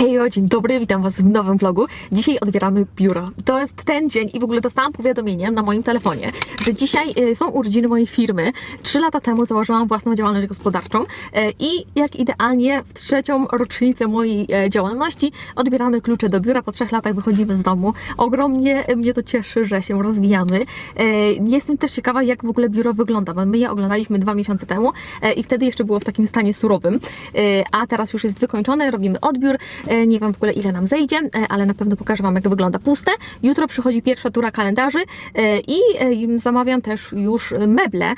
Hejo, dzień dobry, witam Was w nowym vlogu. Dzisiaj odbieramy biuro. To jest ten dzień i w ogóle dostałam powiadomienie na moim telefonie, że dzisiaj y, są urodziny mojej firmy. Trzy lata temu założyłam własną działalność gospodarczą y, i jak idealnie w trzecią rocznicę mojej e, działalności odbieramy klucze do biura. Po trzech latach wychodzimy z domu. Ogromnie mnie to cieszy, że się rozwijamy. E, Jestem też ciekawa, jak w ogóle biuro wygląda, bo my je oglądaliśmy dwa miesiące temu e, i wtedy jeszcze było w takim stanie surowym, E, a teraz już jest wykończone, robimy odbiór. E, Nie wiem w ogóle ile nam zejdzie, e, ale na pewno pokażę Wam jak wygląda puste. Jutro przychodzi pierwsza tura kalendarzy e, i zamawiam też już meble,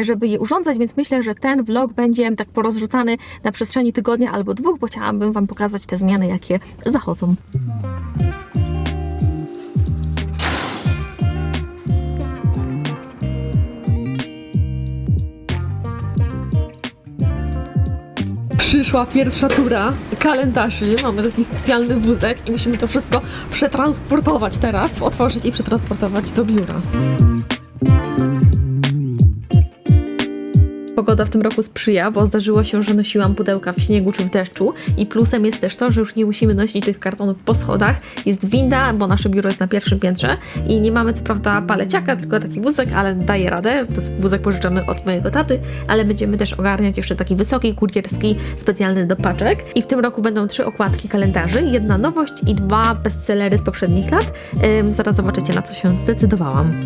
żeby je urządzać, więc myślę, że ten vlog będzie tak porozrzucany na przestrzeni tygodnia albo dwóch, bo chciałabym Wam pokazać te zmiany, jakie zachodzą. Przyszła pierwsza tura kalendarzy. Mamy taki specjalny wózek i musimy to wszystko przetransportować teraz, otworzyć i przetransportować do biura. Pogoda w tym roku sprzyja, bo zdarzyło się, że nosiłam pudełka w śniegu czy w deszczu i plusem jest też to, że już nie musimy nosić tych kartonów po schodach. Jest winda, bo nasze biuro jest na pierwszym piętrze i nie mamy co prawda paleciaka, tylko taki wózek, ale daje radę. To jest wózek pożyczony od mojego taty, ale będziemy też ogarniać jeszcze taki wysoki, kurierski, specjalny do paczek. I w tym roku będą trzy okładki kalendarzy, jedna nowość i dwa bestsellery z poprzednich lat. Ym, zaraz zobaczycie na co się zdecydowałam.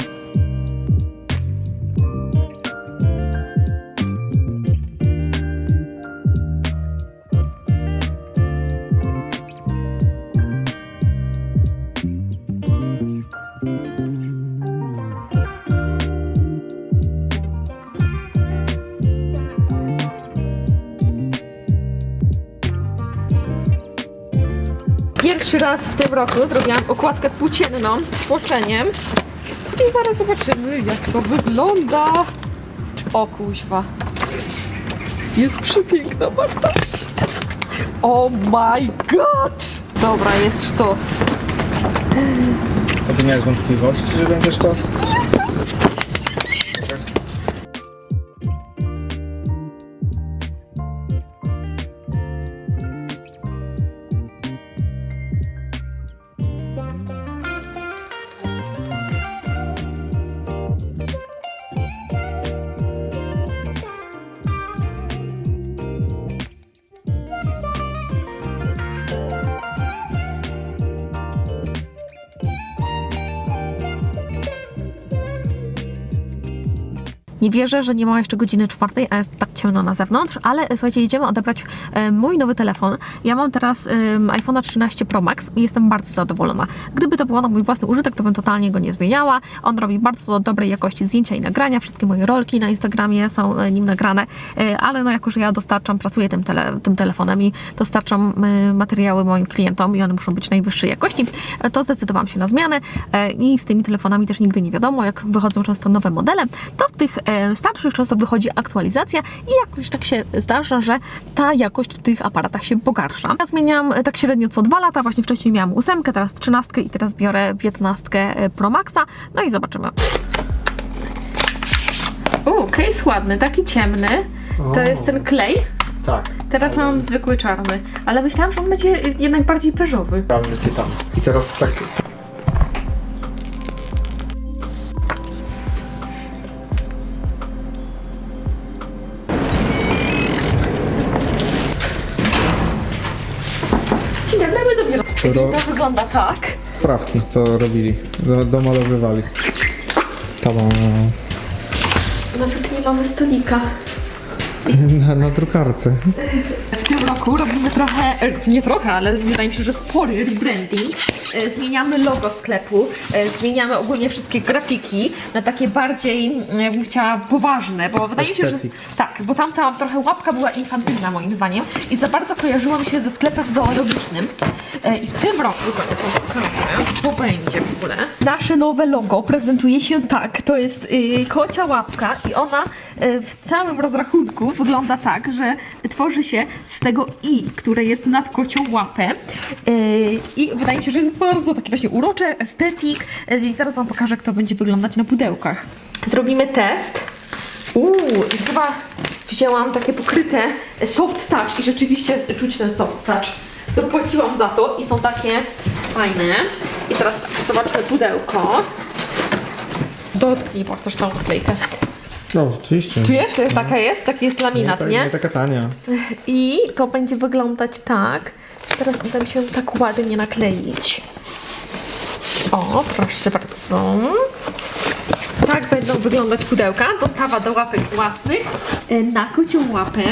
Pierwszy raz w tym roku zrobiłam okładkę płócienną z tłoczeniem. I zaraz zobaczymy, jak to wygląda. O kuźwa. Jest przepiękna Bartosz. Oh my god! Dobra, jest sztos. A ty miałeś wątpliwości, że będziesz to? Nie wierzę, że nie ma jeszcze godziny czwartej, a jest tak ciemno na zewnątrz, ale słuchajcie, jedziemy odebrać e, mój nowy telefon. Ja mam teraz um, iPhone'a 13 Pro Max i jestem bardzo zadowolona. Gdyby to było na mój własny użytek, to bym totalnie go nie zmieniała. On robi bardzo dobrej jakości zdjęcia i nagrania. Wszystkie moje rolki na Instagramie są e, nim nagrane, e, ale no jako, że ja dostarczam, pracuję tym, tele, tym telefonem i dostarczam materiały moim klientom i one muszą być najwyższej jakości, to zdecydowałam się na zmianę i z tymi telefonami też nigdy nie wiadomo, jak wychodzą często nowe modele, to w tych starszych często wychodzi aktualizacja i jakoś tak się zdarza, że ta jakość w tych aparatach się pogarsza. Ja zmieniam e, tak średnio co dwa lata, właśnie wcześniej miałam ósemkę, teraz trzynastkę i teraz biorę piętnastkę e, Pro Maxa, no i zobaczymy. U, case ładny, taki ciemny. To O. jest ten klej. Tak. Teraz mam zwykły czarny, ale myślałam, że on będzie jednak bardziej. Prawda cię tam. I teraz tak. To wygląda tak. Sprawki to robili. Do, domalowywali. Tam Nawet nie mamy stolika. Na, na drukarce. W tym roku robimy trochę, e, nie trochę, ale wydaje mi się, że spory rebranding. E, Zmieniamy logo sklepu, e, zmieniamy ogólnie wszystkie grafiki na takie bardziej, mm, ja bym chciała, poważne, bo wydaje mi się, że tak, bo tamta trochę łapka była infantylna moim zdaniem i za bardzo kojarzyła mi się ze sklepem zoologicznym. E, I w tym roku, zaraz wam pokażę, co będzie w ogóle. Nasze nowe logo prezentuje się tak, to jest y, kocia łapka i ona y, w całym rozrachunku wygląda tak, że tworzy się z tego i, które jest nad kocią łapę Y, i wydaje mi się, że jest bardzo taki właśnie urocze, estetyk Y, i zaraz wam pokażę, jak to będzie wyglądać na pudełkach. Zrobimy test. Uuu, chyba wzięłam takie pokryte soft touch i rzeczywiście czuć ten soft touch. dopłaciłam za to i są takie fajne. I teraz tak, zobaczmy pudełko. Dotknij też tą wklejkę. No, oczywiście. Czujesz, że taka jest? Taki jest laminat, nie, nie? nie taka tania. I to będzie wyglądać tak. Teraz uda mi się tak ładnie nakleić. O, proszę bardzo. Tak będą wyglądać pudełka. Dostawa do łapek własnych e, na kocią łapę.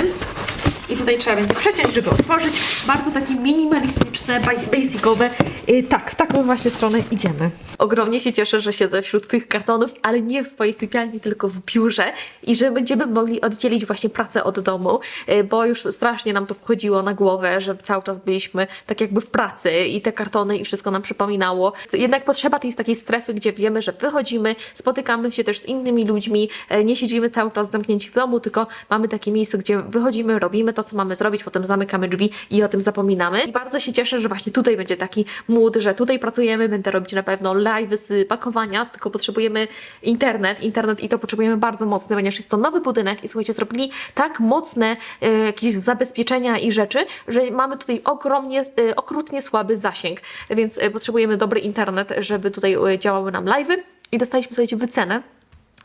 I tutaj trzeba będzie przeciąć, żeby otworzyć. Bardzo takie minimalistyczne, bas- basicowe. E, Tak, w taką właśnie stronę idziemy. Ogromnie się cieszę, że siedzę wśród tych kartonów, ale nie w swojej sypialni, tylko w biurze i że będziemy mogli oddzielić właśnie pracę od domu, e, bo już strasznie nam to wchodziło na głowę, że cały czas byliśmy tak jakby w pracy i te kartony i wszystko nam przypominało. Jednak potrzeba tej takiej strefy, gdzie wiemy, że wychodzimy, spotykamy się też z innymi ludźmi, e, nie siedzimy cały czas zamknięci w domu, tylko mamy takie miejsce, gdzie wychodzimy, robimy to, co mamy zrobić, potem zamykamy drzwi i o tym zapominamy. I bardzo się cieszę, że właśnie tutaj będzie taki mood, że tutaj pracujemy, będę robić na pewno live z pakowania, tylko potrzebujemy internet, internet i to potrzebujemy bardzo mocny, ponieważ jest to nowy budynek i słuchajcie, zrobili tak mocne e, jakieś zabezpieczenia i rzeczy, że mamy tutaj ogromnie, e, okrutnie słaby zasięg, więc e, potrzebujemy dobry internet, żeby tutaj e, działały nam live'y. I dostaliśmy, słuchajcie, wycenę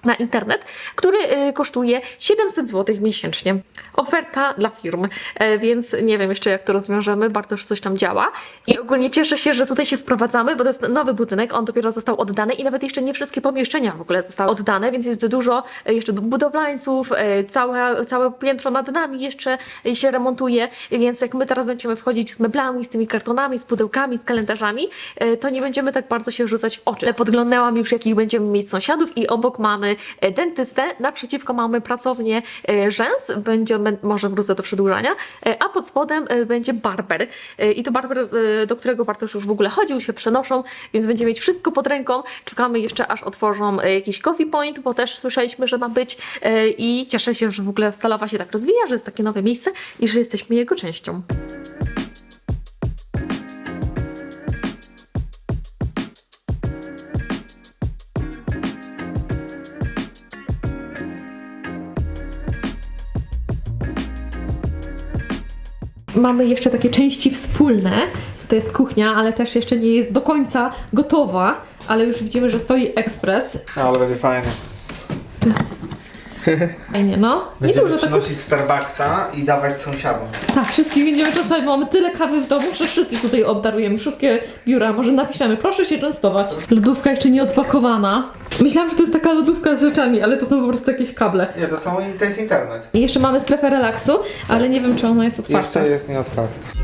na internet, który y, kosztuje 700 zł miesięcznie. Oferta dla firm, e, więc nie wiem jeszcze jak to rozwiążemy, już coś tam działa. I ogólnie cieszę się, że tutaj się wprowadzamy, bo to jest nowy budynek, on dopiero został oddany i nawet jeszcze nie wszystkie pomieszczenia w ogóle zostały oddane, więc jest dużo e, jeszcze budowlańców, e, całe, całe piętro nad nami jeszcze się remontuje, więc jak my teraz będziemy wchodzić z meblami, z tymi kartonami, z pudełkami, z kalendarzami, to nie będziemy tak bardzo się rzucać w oczy. Podglądałam już jakich będziemy mieć sąsiadów i obok mamy e, dentystę, naprzeciwko mamy pracownię e, rzęs, będzie, może wrócę do przedłużania, e, a pod spodem e, będzie barber. I to barber, do którego Bartosz już w ogóle chodził, się przenoszą, więc będziemy mieć wszystko pod ręką. Czekamy jeszcze aż otworzą jakiś coffee point, bo też słyszeliśmy, że ma być i cieszę się, że w ogóle Stalowa się tak rozwija, że jest takie nowe miejsce i że jesteśmy jego częścią. Mamy jeszcze takie części wspólne. To jest kuchnia, ale też jeszcze nie jest do końca gotowa, ale już widzimy, że stoi ekspres. No, ale będzie fajnie. Fajnie, no. Nie Będziemy dużo tak. przynosić Starbucksa i dawać sąsiadom. Tak, wszystkich będziemy częstować. Mamy tyle kawy w domu, że wszystkich tutaj obdarujemy. Wszystkie biura. Może napiszemy, proszę się częstować. Lodówka jeszcze nie odpakowana. Myślałam, że to jest taka lodówka z rzeczami, ale to są po prostu jakieś kable. Nie, to, są, to jest internet. I jeszcze mamy strefę relaksu, ale nie wiem, czy ona jest otwarta. Jeszcze jest nieotwarty.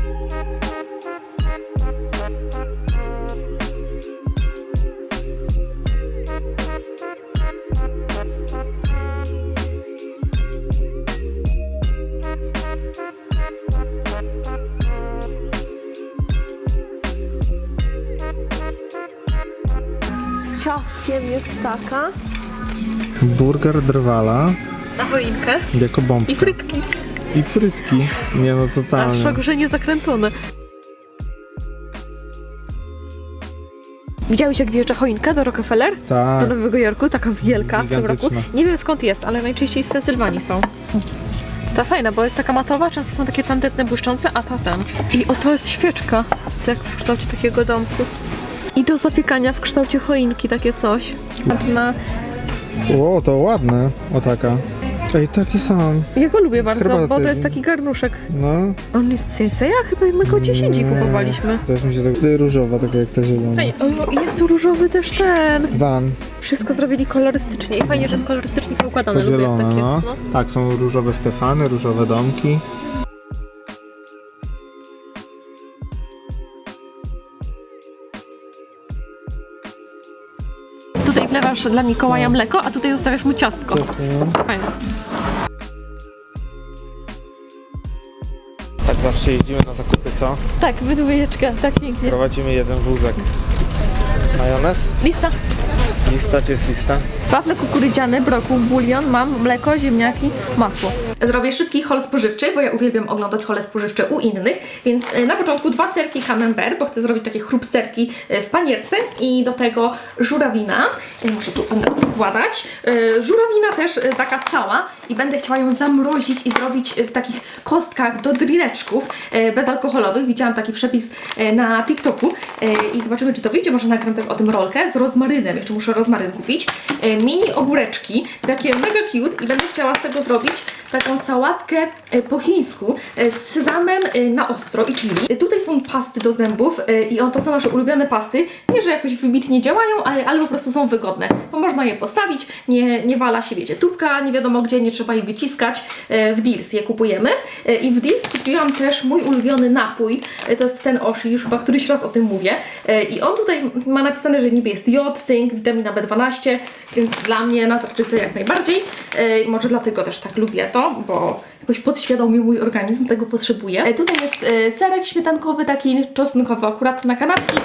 Jest taka. Burger drwala Na choinkę. jako bombka. I frytki. I frytki. Nie no, A totalnie. szok, że nie zakręcone. Widziałeś jak wjeżdża choinka do Rockefeller? Tak. Do Nowego Jorku, taka wielka w tym roku. Gigantyczna. Nie wiem skąd jest, ale najczęściej z Pensylwanii są. Ta fajna, bo jest taka matowa, często są takie tandetne, błyszczące, a ta ten. I oto jest świeczka, tak w kształcie takiego domku. I do zapiekania w kształcie choinki, takie coś. Na... O, to ładne. O taka. Ej, taki sam. Ja go lubię bardzo, Herbata bo to jest taki garnuszek. No. On jest Sensei, a chyba my go 10 Nie. kupowaliśmy. Też mi się tak różowa, taka jak ta zielona. Ej, o, jest tu różowy też ten. Van, Wszystko zrobili kolorystycznie i fajnie, że jest kolorystycznie poukładane. to Lubię jak zielona, tak no. no. Tak, są różowe Stefany, różowe domki. Wlewasz dla Mikołaja mleko, a tutaj zostawiasz mu ciastko. Fajnie. Tak zawsze jeździmy na zakupy, co? Tak, wydwójeczka, tak pięknie. Prowadzimy jeden wózek. Majonez? Lista. Lista czy jest lista? Wafle kukurydziane, brokuł, bulion, mam mleko, ziemniaki, masło. Zrobię szybki hol spożywczy, bo ja uwielbiam oglądać hole spożywcze u innych, więc e, na początku dwa serki camembert, bo chcę zrobić takie chrupserki e, w panierce i do tego żurawina. E, Może tu będę Żurawina też taka cała i będę chciała ją zamrozić i zrobić w takich kostkach do drineczków bezalkoholowych. Widziałam taki przepis na TikToku i zobaczymy czy to wyjdzie. Może nagram też o tym rolkę z rozmarynem. Jeszcze muszę rozmaryn kupić. Mini ogóreczki, takie mega cute i będę chciała z tego zrobić taką sałatkę e, po chińsku e, z sezamem e, na ostro i chili. Tutaj są pasty do zębów i on, to są nasze ulubione pasty. Nie, że jakoś wybitnie działają, ale, ale po prostu są wygodne, bo można je postawić, nie, nie wala się, wiecie, tubka, nie wiadomo gdzie, nie trzeba jej wyciskać. W Deals je kupujemy. I w Deals kupiłam też mój ulubiony napój. To jest ten Oshi, już chyba któryś raz o tym mówię. I on tutaj ma napisane, że niby jest jod, cynk, witamina B12, więc dla mnie na tarczycy jak najbardziej. Może dlatego też tak lubię to, bo jakoś podświadomie mój organizm tego potrzebuje. E, Tutaj jest e, serek śmietankowy, taki czosnkowy akurat na kanapki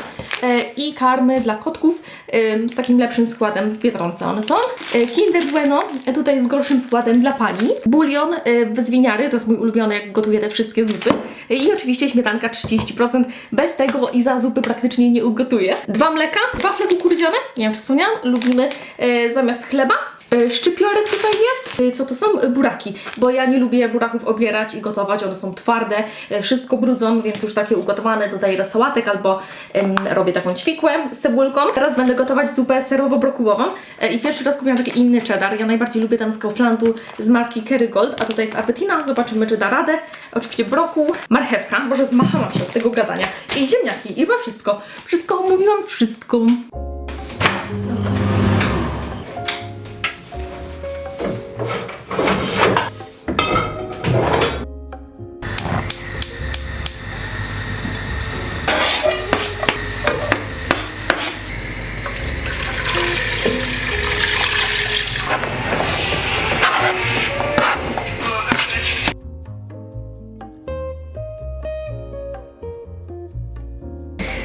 e, i karmy dla kotków e, z takim lepszym składem w Biedronce one są. E, Kinder Bueno, e, tutaj z gorszym składem dla pani. Bulion e, z to jest mój ulubiony, jak gotuję te wszystkie zupy. E, I oczywiście śmietanka 30%. Bez tego i za zupy praktycznie nie ugotuję. Dwa mleka, wafle kukurydziane, nie wiem czy wspomniałam, lubimy e, zamiast chleba. E, Szczypiorek tutaj jest. E, Co to są? E, Buraki. Bo ja nie lubię buraków obierać i gotować, one są twarde, wszystko brudzą, więc już takie ugotowane dodaję do sałatek albo robię taką ćwikłę z cebulką. Teraz będę gotować zupę serowo-brokułową i pierwszy raz kupiłam taki inny cheddar. Ja najbardziej lubię ten z Kauflandu z marki Kerrygold, a tutaj jest apetina. Zobaczymy, czy da radę. Oczywiście brokuł, marchewka, może zmachałam się od tego gadania. I ziemniaki, i chyba wszystko. Wszystko omówiłam, wszystko.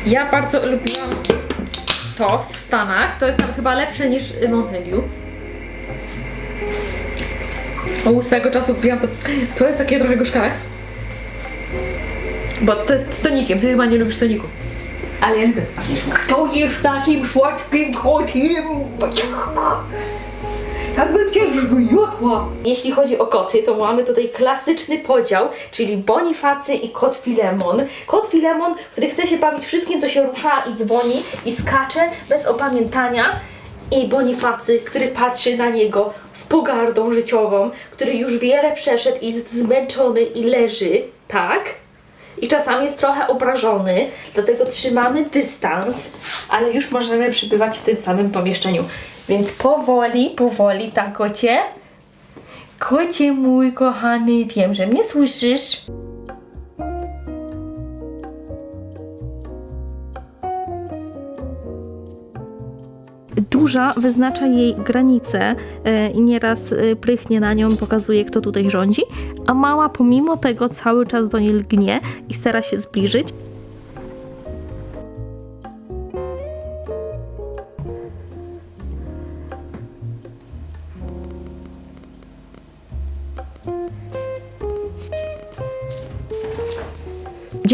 Ja bardzo lubiłam to w Stanach. To jest nawet chyba lepsze niż Mountain Dew. O, swego czasu kupiłam to. To jest takie trochę gorzkawe. Bo to jest z tonikiem. Ty chyba nie lubisz toniku. Ale ja lubię. To jest takim słodkim kotiem. Jakby cię zgniotła. Jeśli chodzi o koty, to mamy tutaj klasyczny podział, czyli Bonifacy i kot Filemon. Kot Filemon, który chce się bawić wszystkim, co się rusza i dzwoni i skacze bez opamiętania. I Bonifacy, który patrzy na niego z pogardą życiową, który już wiele przeszedł i jest zmęczony i leży, tak? I czasami jest trochę obrażony, dlatego trzymamy dystans, ale już możemy przybywać w tym samym pomieszczeniu. Więc powoli, powoli, tak kocie. Kocie mój kochany, wiem, że mnie słyszysz. Duża wyznacza jej granice e, i nieraz e, prychnie na nią, pokazuje kto tutaj rządzi, a mała pomimo tego cały czas do niej lgnie i stara się zbliżyć.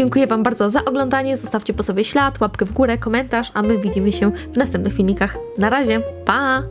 Dziękuję Wam bardzo za oglądanie. Zostawcie po sobie ślad, łapkę w górę, komentarz, a my widzimy się w następnych filmikach. Na razie, pa!